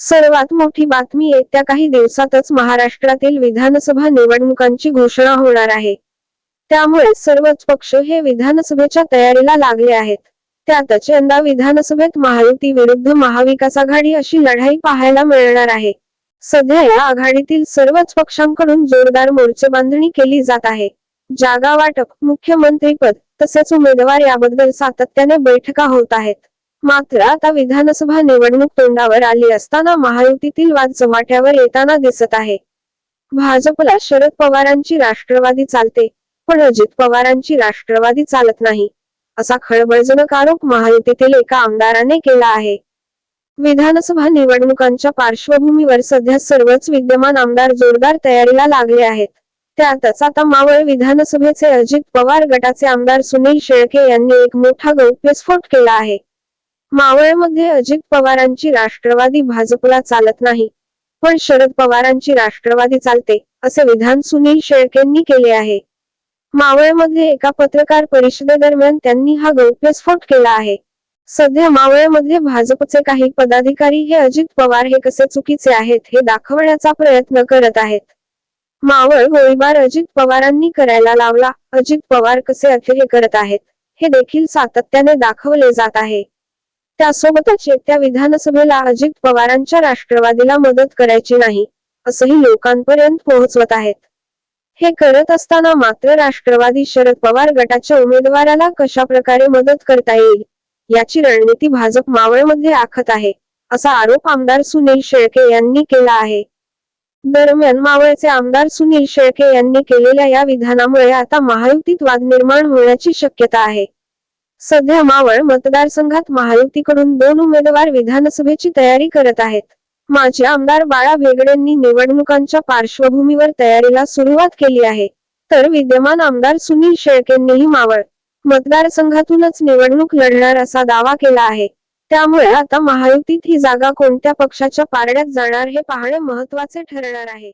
सर्वात मोठी बातमी येत्या काही दिवसातच महाराष्ट्रातील विधानसभा निवडणुकांची घोषणा होणार आहे. त्यामुळे सर्वच पक्ष हे विधानसभेच्या तयारीला लागले आहेत. त्यातच यंदा विधानसभेत महायुती विरुद्ध महाविकास आघाडी अशी लढाई पाहायला मिळणार आहे. सध्या या आघाडीतील सर्वच पक्षांकडून जोरदार मोर्चे बांधणी केली जात आहे. जागा वाटप मुख्यमंत्रीपद तसेच उमेदवार याबद्दल सातत्याने बैठका होत आहेत. मात्र आता विधानसभा निवडणूक तोंडावर आली असताना महायुतीतील वाद चव्हाट्यावर येताना दिसत आहे. भाजपला शरद पवारांची राष्ट्रवादी चालते पण अजित पवारांची राष्ट्रवादी चालत नाही असा खळबळजनक आरोप महायुतीतील एका आमदाराने केला आहे. विधानसभा निवडणुकांच्या पार्श्वभूमीवर सध्या सर्वच विद्यमान आमदार जोरदार तयारीला लागले आहेत. त्यातच आता मावळ विधानसभेचे अजित पवार गटाचे आमदार सुनील शेळके यांनी एक मोठा गौप्यस्फोट केला आहे. मावळमध्ये अजित पवारांची राष्ट्रवादी भाजपला चालत नाही. पण शरद पवारांची राष्ट्रवादी चालते असे विधान सुनील शेळकेंनी केले आहे. मावळमध्ये एका पत्रकार परिषदेदरम्यान त्यांनी हा गौप्यस्फोट केला आहे. सध्या मावळमध्ये भाजपचे काही पदाधिकारी हे अजित पवार हे कसे चुकीचे आहेत हे दाखवण्याचा प्रयत्न करत आहेत. मावळ गोळीबार अजित पवारांनी करायला लावला अजित पवार कसे अखेर करत आहेत हे देखील सातत्याने दाखवले जात आहे. त्यासोबतच येत्या विधानसभेला अजित पवारांच्या राष्ट्रवादीला मदत करायची नाही असंही लोकांपर्यंत पोहोचवत आहेत. हे करत असताना मात्र राष्ट्रवादी शरद पवार गटाच्या उमेदवाराला कशा प्रकारे मदत करता येईल याची रणनीती भाजप मावळमध्ये आखत आहे असा आरोप आमदार सुनील शेळके यांनी केला आहे. दरम्यान मावळचे आमदार सुनील शेळके यांनी केलेल्या या विधानामुळे आता महायुतीत वाद निर्माण होण्याची शक्यता आहे. सध्या मावळ मतदारसंघात महायुतीकडून दोन उमेदवार विधानसभेची तयारी करत आहेत. माजी आमदार बाळा भेगडेंनी निवडणुकांच्या पार्श्वभूमीवर तयारीला सुरुवात केली आहे. तर विद्यमान आमदार सुनील शेळकेंनीही मावळ. मतदारसंघातूनच निवडणूक लढणार असा दावा केला आहे. त्यामुळे आता महायुतीत ही जागा कोणत्या पक्षाच्या पारड्यात जाणार हे पाहणे महत्त्वाचे ठरणार आहे.